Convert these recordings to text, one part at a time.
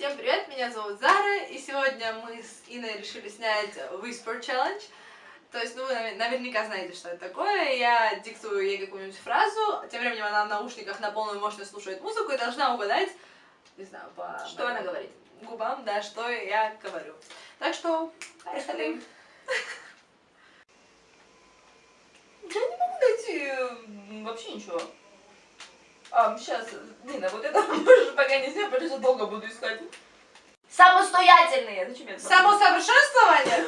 Всем привет, меня зовут Зара, и сегодня мы с Иной решили снять Whisper Challenge. То есть, ну, вы навер- наверняка знаете, что это такое. Я диктую ей какую-нибудь фразу, тем временем она в наушниках на полную мощность слушает музыку и должна угадать, не знаю, по Что она говорит? губам, да, что я говорю. Так что, поехали. Я не могу найти вообще ничего. А, сейчас, Дина, вот это можешь пока не снять, потому что долго буду искать. Самостоятельные. Зачем я это Самосовершенствование?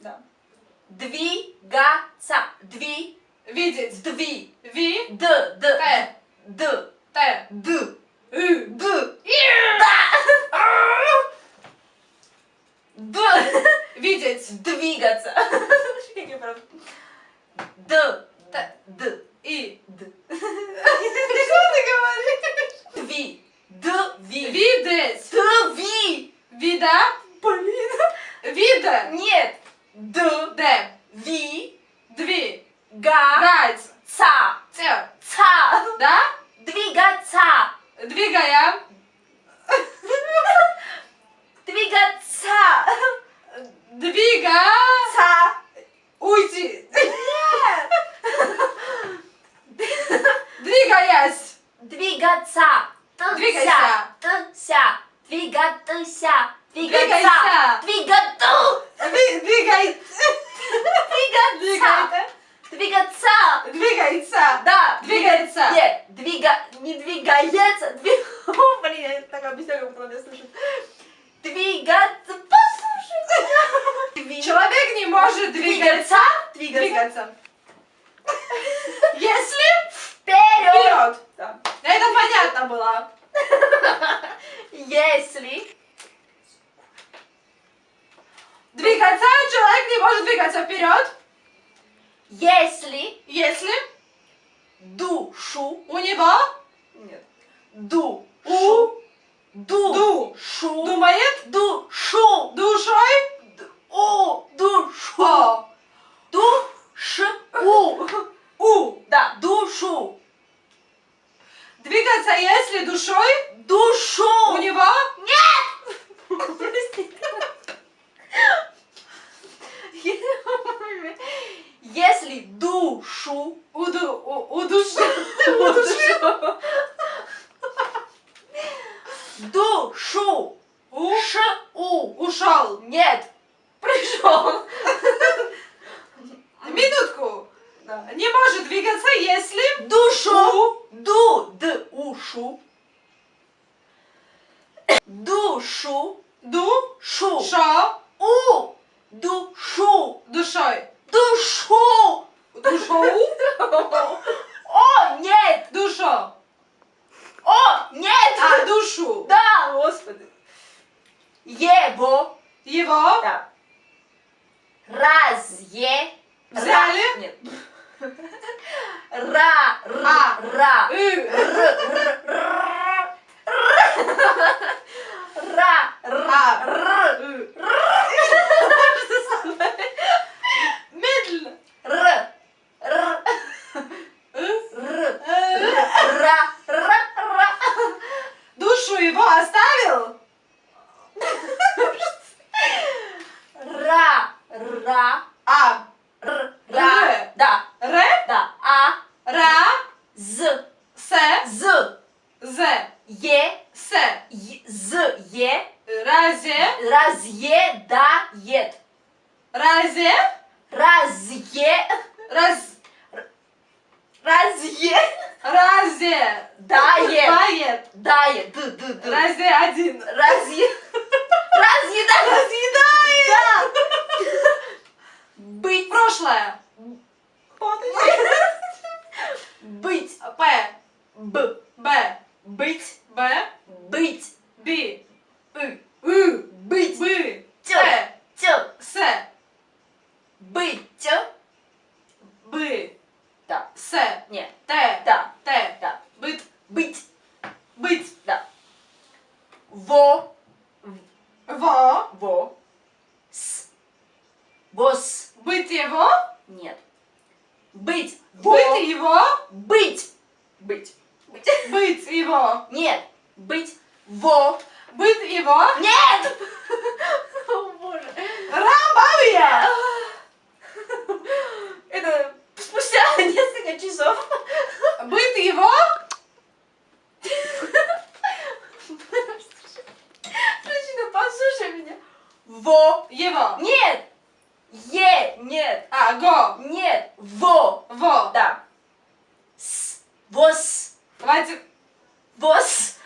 Да. двигаться. Дви. Видеть. Дви. Ви. Д. Д. Т. Д. Т. Д. Ы. Д. Д. Видеть. Двигаться. Д. Т. Д. И. Д. Что ты говоришь? Дви. Д. Ви. Видеть. Дви. Вида. Блин. Вида. Нет. Д. Д. Ви. Дви. Га. Гать. Ца. Ц. Ца. Да? Двигаться. Двигая. Двигаться. Двига. Ца. Уйти. Нет. Двигаясь. Двигаться. Тыся. Двигайся. Тыся. Двигаться. Двигайся. Двигаться. Двигаться. Ви- Двигай. Двигаться. Двигается. Да. Двигается. Нет. Двига... Не двигается. Дви- О, Блин, я так объясняю, как потом меня слышит. Двигаться. Послушай меня. Человек не может двигаться. Двигаться. Двигаться. Если Вперед. вперед. Да. Это понятно было. Если Двигаться, человек не может двигаться вперед, если если душу у него. Нет. Ду у ду ду. Шу думает душу. Душой у душу о ду ш у у. да душу Двигаться, если душой душу у него если душу у, ду, у, у души у души душу у ш у ушел. нет пришел Минутку. да. Не может двигаться, если душу ду д ушу душу. Ду шу шо у. Душу. Душой. душу. Душой. о нет. Душо. о нет. А, душу. да. Господи. Его Его да. Разъе Взяли? Ра- нет. Ра. Р А. ра. И. ра А. р И. Медленно. р р И. р Э. ра ра ра Душу его оставил. ра ра А. р Р. ра да Ре. да а Ра. з Се. з Зе. Е Се. Е- з е Разе. разъедает Разе. разъе Раз. разъе Разе. дает Бает. дает д д д Разе один. разъе разъедает Разъедает. да быть Прошлое. быть П. б Б. быть Б. Быть. Би. И. И. Быть. Би. Тё. Те. Тё. Се. Быть. Би. Да. Се. Нет. Те. Да. Те. Да. Бит. Быть. Быть. Да. Во. Во. Во. С. Вос. Быть его. Нет. Быть. Во. Быть его. Быть. Быть. Быть. Быть его. Нет. Быть. Во. Быть его. Нет! О боже. Рамбавия. Это спустя несколько часов. Быть его. Женщина, послушай меня. Во. Его. Нет. Е. Нет. А, го. Нет. Во. Во. Да. С. Вос. Хватит. Вос.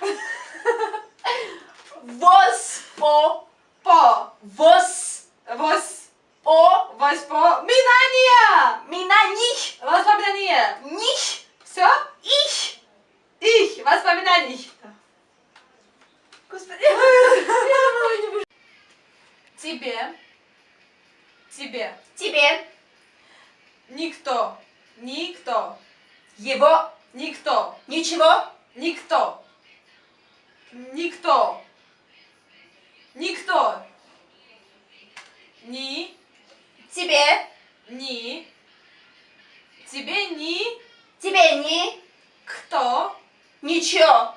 Вос. По. По. Вос. Вось. По. Воспоминания. Мина них. Воспоминания. Них. Все? Их. Их. Воспоминаний. Господи. Я думала, не выживу. Тебе. Тебе. Тебе. Никто. Никто. Его. Никто. Ничего. Никто. Никто. Никто. Ни. Тебе. Ни. Тебе ни. Тебе не. Кто. Ничего.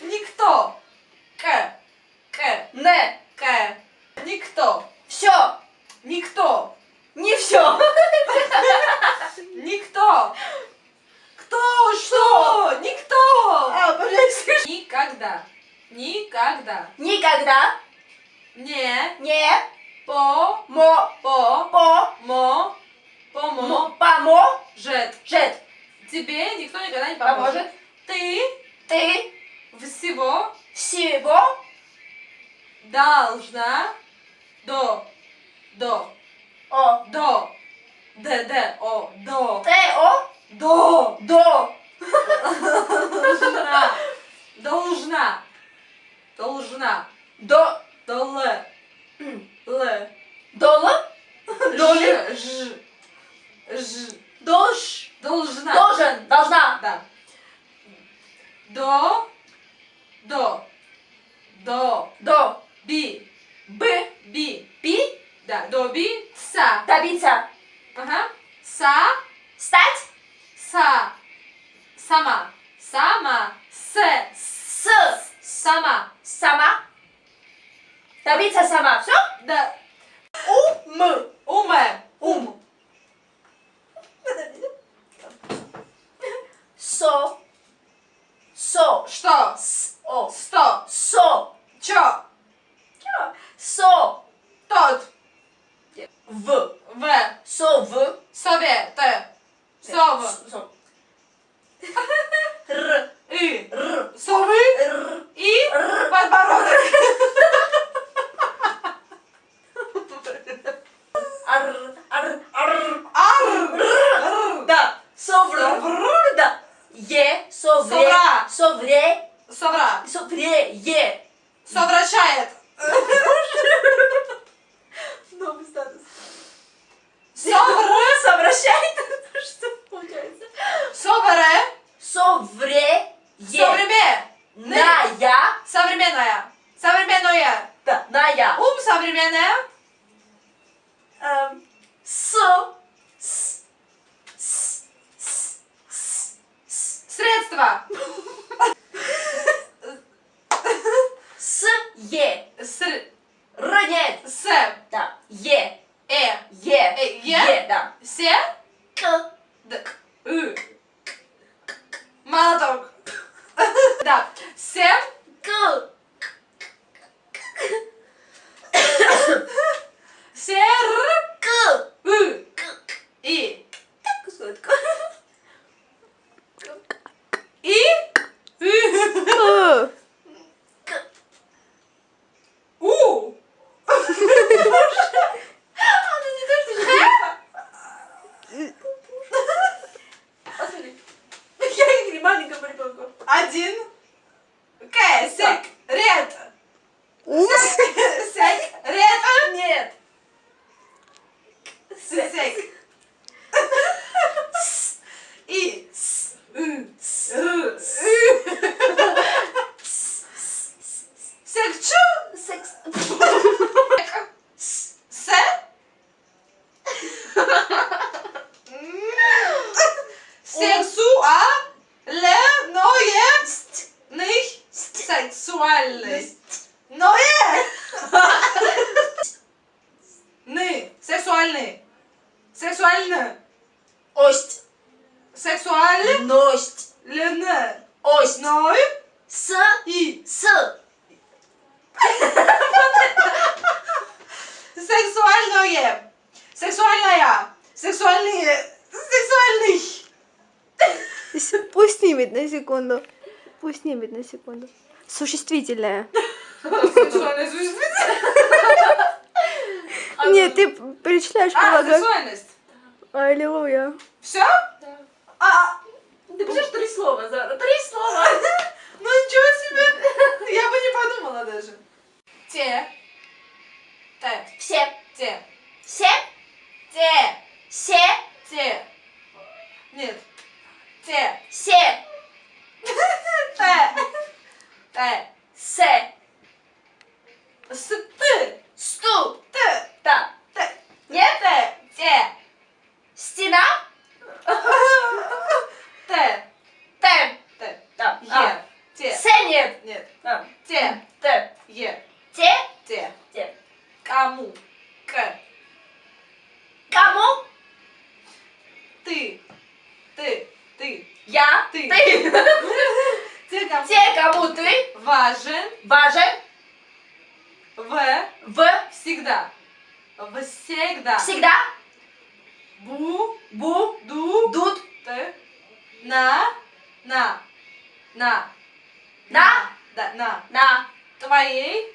Никто. К. К. Не. К. Никто. Все. Никто. Не все. Никто. Кто? Что? Никто. А, пожалуйста. Никогда. Никогда. Никогда Не. не По. мо По. по Мо. Помо. мо поможет Жет. Тебе никто никогда не поможет. поможет Ты ты всего всего должна до до о до д д о до ты о? до до. Должна. Должна. Должна. До. Дол. Л. Дол? Ж ж ж. Дож должна. Должен. Должна. Да. До. До. До. До би б. Би пи. Да до би са. Добиться. Ага. Са. Стать. Са. Сама. Сама. С. С. Сама. Сама. Добиться сама. Все да. Ум. Уме. Ум. Со. Со. Что? С. О. Сто. Со. Чё со тот в в со в совет сов современная ная современная современное. Да ная ум современная эм, с с с с с с. Средство. С е. С. Р нет с. Да е. Э. Е. Э, е? е да. Се? К. Д ы молоток да. Сем к сер к ы к и Что это? и И. С. Ы. С. Р. И. Секчу. Секс. Се. Сексуальное. Сексуальный. Ное. Ны. Сексуальный. Сексуально. Ость. Сексуально. Ность. Ость. Ной. С. И. С. Сексуальное. Сексуальная. Сексуальные. Сексуальный. С- Пусть снимет на секунду. Пусть снимет на секунду. Существительное. Сексуальное существительное. Нет, ты перечисляешь А, полагаю. сексуальность. Аллилуйя. Все? А, Ты пишешь три слова, Зара. Три слова. Те. Те. Те. Кому? К. Кому? Ты. Ты. Ты. Я. Ты. Ты. Те, кому Те, кому ты важен важен в в всегда. Всегда. всегда Бу. бу Ду. дуд Т. На. На. На. на Да, на. на Твоей.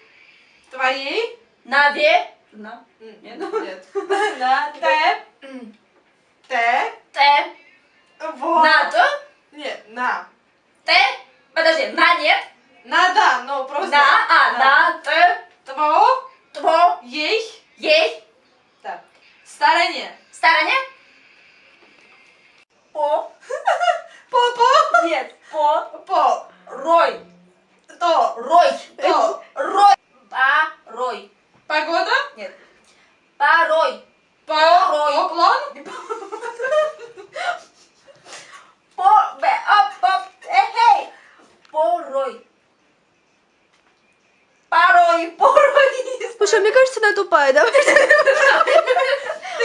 Твоей. наве на Нет? Нет. На. Т. Т. т Во. на т Нет, на. т подожди на нет Надо, но просто. на а на т Тво. тво Ей. ей Так. Стороне. стороне по По-по. нет по По. рой То. рой То. рой порой Погода. нет порой По. Порой. Поклон. по б оп оп эй порой порой порой Слушай, мне кажется, она тупая, давай. Ты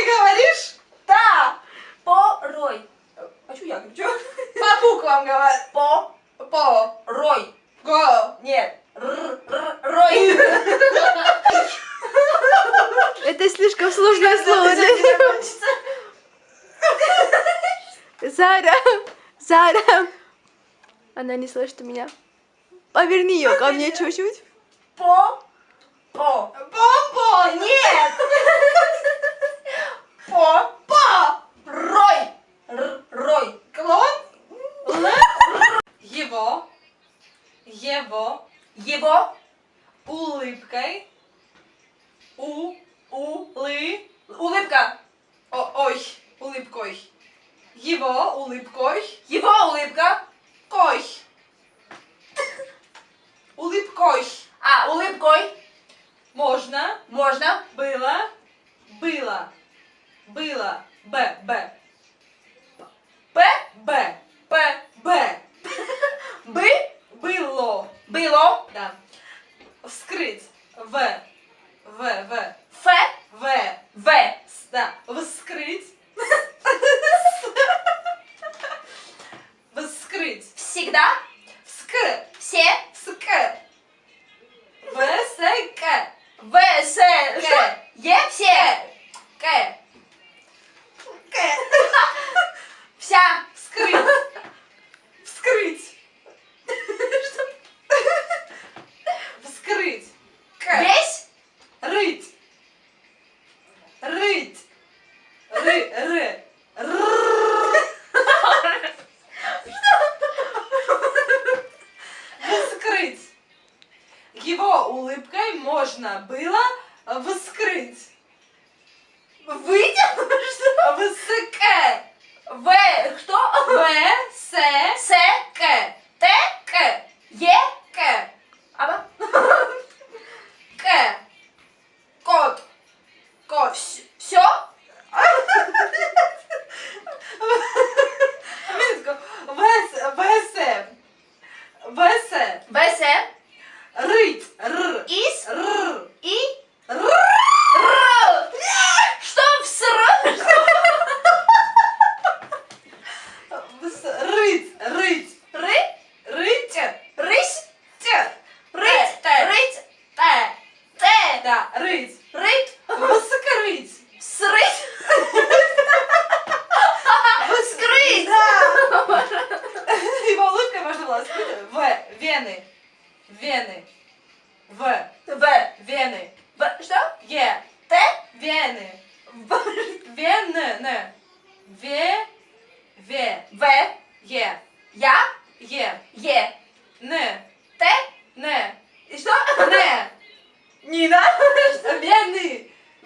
говоришь? да порой а что я говорю По буквам говорят. по По. рой Го. нет р р рой Это слишком сложное слово для меня. Зара, Зара. Она не слышит меня. Поверни ее ко мне чуть-чуть. по по Помпон. нет по По. рой рой Клон. Его. Его. его Улыбкой. У. у Лы. улыбка О, ой. Улыбкой. Его улыбкой. его улыбка Кой. Улыбкой. а улыбкой Можно. можно Было. Было. Было. Б. Б. п Б. п Б. бы Было. было Да. Вскрыть. В. В. В. ф В. в С- Да. Вскрыть. всегда Вск. все Ск. В. С. К. в с К. е все В, что? В,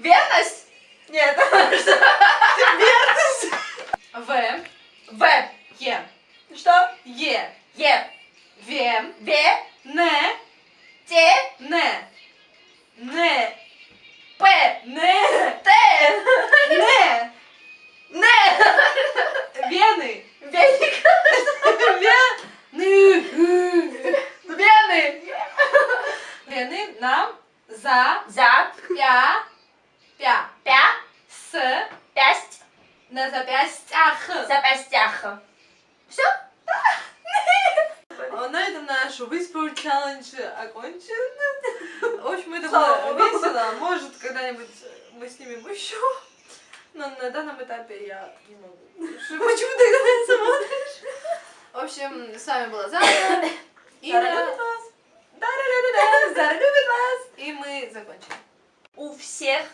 Верность? Нет. Что? В. В, Е. что? Е. Е, Ве. В, Н. Т, Н. Н. П, Н. Т, Н. Н, Вены. Веник, Вены. Вены, Вены нам за За, пя пя Пя, с Пясть, на запястьях. Запястях. Все? А На этом наш Whisper Challenge окончен. В общем, это Слава было Богу. весело. Может, когда-нибудь мы снимем еще. Но на данном этапе я не могу. Почему ты на меня смотришь? В общем, с вами была Зара. Зара Ира. любит вас. Зара любит вас. И мы закончим. У всех,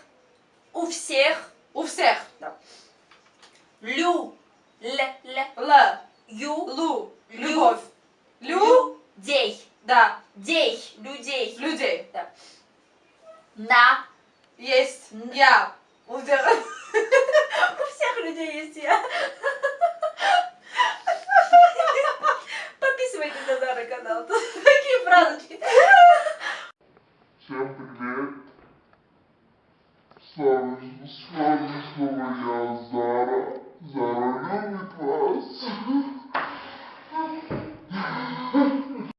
у всех, У всех. лю, л, л, Л. ю, Лу. Лю. Любовь. Лю. людей, Да. дей, людей, Людей. на, Есть. Я.